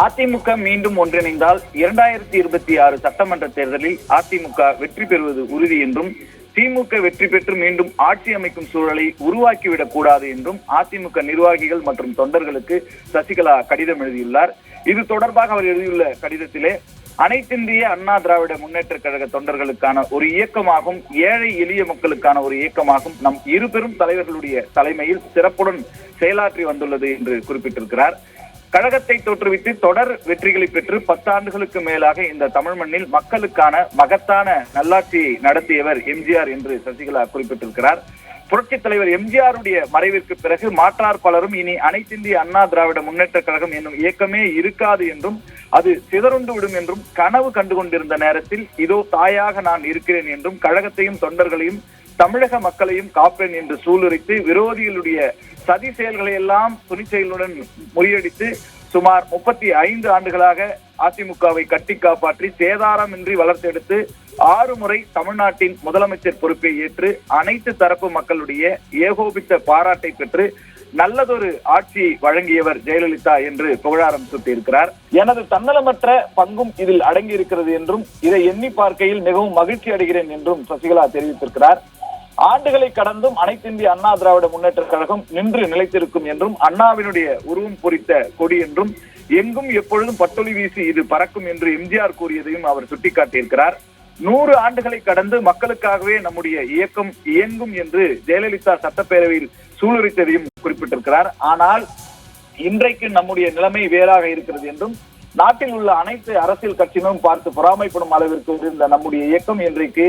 அதிமுக மீண்டும் ஒன்றிணைந்தால் இரண்டாயிரத்தி இருபத்தி ஆறு சட்டமன்ற தேர்தலில் அதிமுக வெற்றி பெறுவது உறுதி என்றும் திமுக வெற்றி பெற்று மீண்டும் ஆட்சி அமைக்கும் சூழலை உருவாக்கிவிடக் கூடாது என்றும் அதிமுக நிர்வாகிகள் மற்றும் தொண்டர்களுக்கு சசிகலா கடிதம் எழுதியுள்ளார். இது தொடர்பாக அவர் எழுதியுள்ள கடிதத்திலே அனைத்திந்திய அண்ணா திராவிட முன்னேற்ற கழக தொண்டர்களுக்கான ஒரு இயக்கமாகும் ஏழை எளிய மக்களுக்கான ஒரு இயக்கமாகும் நம் இரு பெரும் தலைவர்களுடைய தலைமையில் சிறப்புடன் செயலாற்றி வந்துள்ளது என்று குறிப்பிட்டிருக்கிறார். கழகத்தை தோற்றுவித்து தொடர் வெற்றிகளை பெற்று பத்தாண்டுகளுக்கு மேலாக இந்த தமிழ் மண்ணில் மக்களுக்கான மகத்தான நல்லாட்சியை நடத்தியவர் எம்ஜிஆர் என்று சசிகலா குறிப்பிட்டிருக்கிறார். புரட்சித் தலைவர் எம்ஜிஆருடைய மறைவிற்கு பிறகு மாற்றார் பலரும் இனி அனைத்திந்திய அண்ணா திராவிட முன்னேற்ற கழகம் என்னும் இயக்கமே இருக்காது என்றும் அது சிதறுண்டு விடும் என்றும் கனவு கண்டு கொண்டிருந்த நேரத்தில் இதோ தாயாக நான் இருக்கிறேன் என்றும் கழகத்தையும் தொண்டர்களையும் தமிழக மக்களையும் காப்பேன் என்று சூளுரைத்து விரோதிகளுடைய சதி செயல்களை எல்லாம் துணிச்செயலுடன் முறியடித்து சுமார் முப்பத்தி ஐந்து ஆண்டுகளாக அதிமுகவை கட்டி காப்பாற்றி சேதாரமின்றி வளர்த்தெடுத்து ஆறு முறை தமிழ்நாட்டின் முதலமைச்சர் பொறுப்பை ஏற்று அனைத்து தரப்பு மக்களுடைய ஏகோபித்த பாராட்டை பெற்று நல்லதொரு ஆட்சியை வழங்கியவர் ஜெயலலிதா என்று புகழாரம் சூட்டியிருக்கிறார். எனது தன்னலமற்ற பங்கும் இதில் அடங்கி இருக்கிறது என்றும் இதை எண்ணி பார்க்கையில் மிகவும் மகிழ்ச்சி அடைகிறேன் என்றும் சசிகலா தெரிவித்திருக்கிறார். ஆண்டுகளை கடந்தும் அனைத்திந்திய அண்ணா திராவிட முன்னேற்ற கழகம் நின்று நிலைத்திருக்கும் என்றும் அண்ணாவினுடைய உருவம் பொறித்த கொடி என்றும் எங்கும் எப்பொழுதும் பட்டொலி வீசி இது பறக்கும் என்று எம்ஜிஆர் கூறியதையும் அவர் சுட்டிக்காட்டியிருக்கிறார். நூறு ஆண்டுகளை கடந்து மக்களுக்காகவே நம்முடைய இயக்கம் இயங்கும் என்று ஜெயலலிதா சட்டப்பேரவையில் சூளுரித்ததையும் குறிப்பிட்டிருக்கிறார். ஆனால் இன்றைக்கு நம்முடைய நிலைமை வேறாக இருக்கிறது என்றும் நாட்டில் உள்ள அனைத்து அரசியல் கட்சிகளும் பார்த்து பொறாமைப்படும் அளவிற்கு இருந்த நம்முடைய இயக்கம் இன்றைக்கு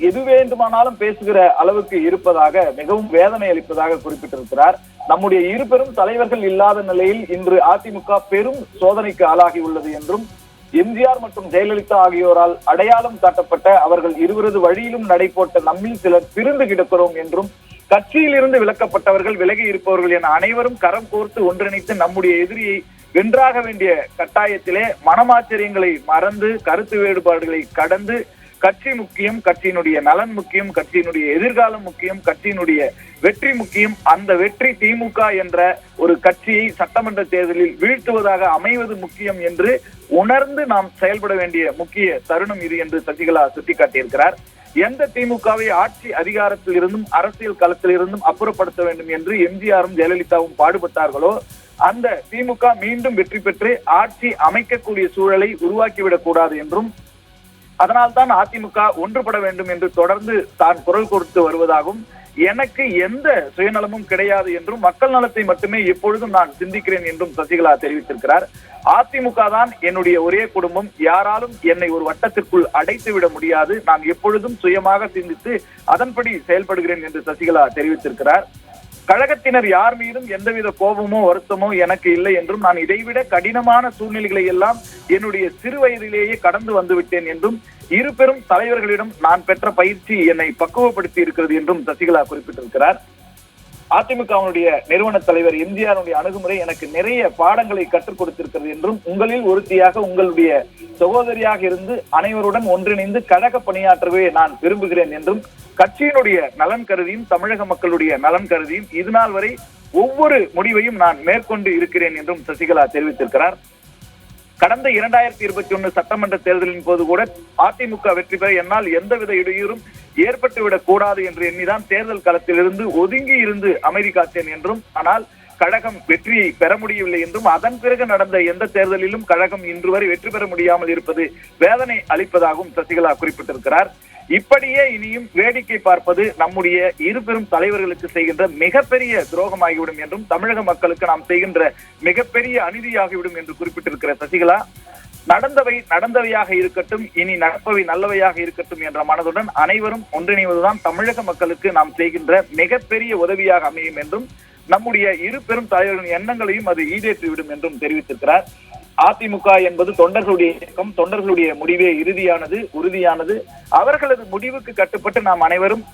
எது வேண்டுமானாலும் பேசுகிற அளவுக்கு இருப்பதாக மிகவும் வேதனை அளிப்பதாக குறிப்பிட்டிருக்கிறார். நம்முடைய இரு பெரும் தலைவர்கள் இல்லாத நிலையில் இன்று அதிமுக பெரும் சோதனைக்கு ஆளாகி உள்ளது என்றும் எம்ஜிஆர் மற்றும் ஜெயலலிதா ஆகியோரால் அடையாளம் காட்டப்பட்ட அவர்கள் இருவரது வழியிலும் நடைபோட்ட நம்மில் சிலர் பிரிந்து கிடக்கிறோம் என்றும் கட்சியிலிருந்து விலக்கப்பட்டவர்கள் விலகி இருப்பவர்கள் என அனைவரும் கரம் கோர்த்து ஒன்றிணைத்து நம்முடைய எதிரியை வென்றாக வேண்டிய கட்டாயத்திலே மனமாச்சரியங்களை மறந்து கருத்து வேறுபாடுகளை கடந்து கட்சி முக்கியம் கட்சியினுடைய நலன் முக்கியம் கட்சியினுடைய எதிர்காலம் முக்கியம் கட்சியினுடைய வெற்றி முக்கியம். அந்த வெற்றி திமுக என்ற ஒரு கட்சியை சட்டமன்ற தேர்தலில் வீழ்த்துவதாக அமைவது முக்கியம் என்று உணர்ந்து நாம் செயல்பட வேண்டிய முக்கிய தருணம் இது என்று சசிகலா சுட்டிக்காட்டியிருக்கிறார். எந்த திமுகவை ஆட்சி அதிகாரத்தில் இருந்தும் அரசியல் களத்தில் இருந்தும் அப்புறப்படுத்த வேண்டும் என்று எம்ஜிஆரும் ஜெயலலிதாவும் பாடுபட்டார்களோ அந்த திமுக மீண்டும் வெற்றி பெற்று ஆட்சி அமைக்கக்கூடிய சூழலை உருவாக்கிவிடக் கூடாது என்றும் அதனால்தான் அதிமுக ஒன்றுபட வேண்டும் என்று தொடர்ந்து தான் குரல் கொடுத்து வருவதாகவும் எனக்கு எந்த சுயநலமும் கிடையாது என்றும் மக்கள் நலத்தை மட்டுமே எப்பொழுதும் நான் சிந்திக்கிறேன் என்றும் சசிகலா தெரிவித்திருக்கிறார். அதிமுக தான் என்னுடைய ஒரே குடும்பம். யாராலும் என்னை ஒரு வட்டத்திற்குள் அடைத்து விட முடியாது. நான் எப்பொழுதும் சுயமாக சிந்தித்து அதன்படி செயல்படுகிறேன் என்று சசிகலா தெரிவித்திருக்கிறார். கழகத்தினர் யார் மீதும் எந்தவித கோபமோ வருத்தமோ எனக்கு இல்லை என்றும் நான் இதைவிட கடினமான சூழ்நிலைகளை எல்லாம் என்னுடைய சிறு வயதிலேயே கடந்து வந்து விட்டேன் என்றும் இரு பெரும் தலைவர்களிடம் நான் பெற்ற பயிற்சி என்னை பக்குவப்படுத்தி இருக்கிறது என்றும் சசிகலா குறிப்பிட்டிருக்கிறார். அதிமுகவினுடைய நிறுவன தலைவர் எம்ஜிஆருடைய அணுகுமுறை எனக்கு நிறைய பாடங்களை கற்றுக் கொடுத்திருக்கிறது என்றும் உங்களில் ஒருத்தியாக உங்களுடைய சகோதரியாக இருந்து அனைவருடன் ஒன்றிணைந்து கழக பணியாற்றவே நான் விரும்புகிறேன் என்றும் கட்சியினுடைய நலன் கருதியும் தமிழக மக்களுடைய நலன் கருதியும் இதுநாள் வரை ஒவ்வொரு முடிவையும் நான் மேற்கொண்டு இருக்கிறேன் என்றும் சசிகலா தெரிவித்திருக்கிறார். கடந்த இரண்டாயிரத்தி இருபத்தி ஒன்னு சட்டமன்ற தேர்தலின் போது கூட அதிமுக வெற்றி பெற என்னால் எந்தவித இடையூறும் ஏற்பட்டுவிடக் கூடாது என்று எண்ணிதான் தேர்தல் களத்திலிருந்து ஒதுங்கி இருந்து அமைதி காத்தேன் என்றும் ஆனால் கழகம் வெற்றியை பெற முடியவில்லை என்றும் அதன் பிறகு நடந்த எந்த தேர்தலிலும் கழகம் இன்று வரை வெற்றி பெற முடியாமல் இருப்பது வேதனை அளிப்பதாகவும் சசிகலா குறிப்பிட்டிருக்கிறார். இப்படியே இனியும் வேடிக்கை பார்ப்பது நம்முடைய இரு பெரும் தலைவர்களுக்கு செய்கின்ற மிகப்பெரிய துரோகமாகிவிடும் என்றும் தமிழக மக்களுக்கு நாம் செய்கின்ற மிகப்பெரிய அநீதியாகிவிடும் என்று குறிப்பிட்டிருக்கிற சசிகலா நடந்தவை நடந்தவையாக இருக்கட்டும் இனி நடப்பவை நல்லவையாக இருக்கட்டும் என்ற மனதுடன் அனைவரும் ஒன்றிணைவதுதான் தமிழக மக்களுக்கு நாம் செய்கின்ற மிகப்பெரிய உதவியாக அமையும் என்றும் நம்முடைய இரு பெரும் தலைவர்களின் எண்ணங்களையும் அது ஈடேற்றிவிடும் என்றும் தெரிவித்திருக்கிறார். அதிமுக என்பது தொண்டர்களுடைய இயக்கம் தொண்டர்களுடைய முடிவே இறுதியானது உறுதியானது. அவர்களது முடிவுக்கு கட்டுப்பட்டு நாம் அனைவரும்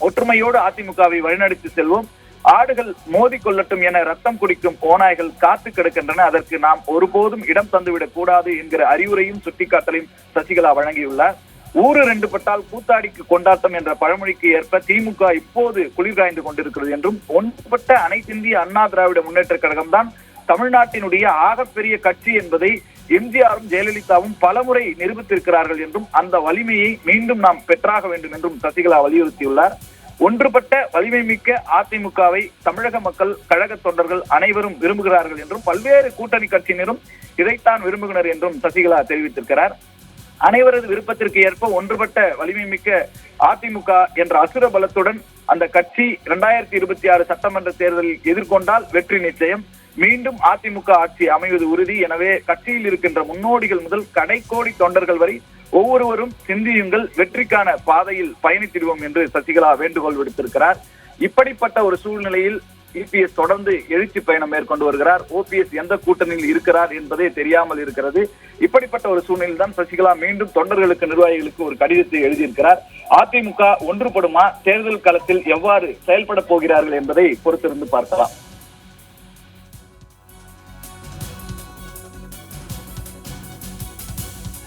ஒற்றுமையோடு அதிமுகவை வழிநடத்தி செல்வோம். ஆடுகள் மோதி கொள்ளட்டும் என ரத்தம் குடிக்கும் ஓநாய்கள் காத்து கிடக்கின்றன. அதற்கு நாம் ஒருபோதும் இடம் தந்துவிடக் கூடாது என்கிற அறிவுரையும் சுட்டிக்காட்டலையும் சசிகலா வழங்கியுள்ளார். ஊரு ரெண்டு பட்டால் கூத்தாடிக்கு கொண்டாட்டம் என்ற பழமொழிக்கு ஏற்ப திமுக இப்போது குளிர்காய்ந்து கொண்டிருக்கிறது என்றும் ஒன்றுபட்ட அனைத்திந்திய அண்ணா திராவிட முன்னேற்ற கழகம் தான் தமிழ்நாட்டினுடைய ஆகப்பெரிய கட்சி என்பதை எம்ஜிஆரும் ஜெயலலிதாவும் பலமுறை நிரூபித்திருக்கிறார்கள் என்றும் அந்த வலிமையை மீண்டும் நாம் பெற்றாக வேண்டும் என்றும் சசிகலா வலியுறுத்தியுள்ளார். ஒன்றுபட்ட வலிமை மிக்க அதிமுகவை தமிழக மக்கள் கழக தொண்டர்கள் அனைவரும் விரும்புகிறார்கள் என்றும் பல்வேறு கூட்டணி கட்சியினரும் இதைத்தான் விரும்புகினர் என்றும் சசிகலா தெரிவித்திருக்கிறார். அனைவரது விருப்பத்திற்கு ஏற்ப ஒன்றுபட்ட வலிமை மிக்க அதிமுக என்ற அசுர பலத்துடன் அந்த கட்சி இரண்டாயிரத்தி இருபத்தி ஆறு சட்டமன்ற தேர்தலில் எதிர்கொண்டால் வெற்றி நிச்சயம். மீண்டும் அதிமுக ஆட்சி அமைவது உறுதி. எனவே கட்சியில் இருக்கின்ற முன்னோடிகள் முதல் கடைக்கோடி தொண்டர்கள் வரை ஒவ்வொருவரும் சிந்தியுங்கள் வெற்றிக்கான பாதையில் பயணித்திடுவோம் என்று சசிகலா வேண்டுகோள் விடுத்திருக்கிறார். இப்படிப்பட்ட ஒரு சூழ்நிலையில் இபிஎஸ் தொடர்ந்து எழுச்சி பயணம் மேற்கொண்டு வருகிறார். ஓபிஎஸ் எந்த கூட்டணியில் இருக்கிறார் என்பதே தெரியாமல் இருக்கிறது. இப்படிப்பட்ட ஒரு சூழ்நிலையில் தான் சசிகலா மீண்டும் தொண்டர்களுக்கு நிர்வாகிகளுக்கு ஒரு கடிதத்தை எழுதியிருக்கிறார். அதிமுக ஒன்றுபடுமா? தேர்தல் களத்தில் எவ்வாறு செயல்பட போகிறார்கள் என்பதை பொறுத்திருந்து பார்க்கலாம்.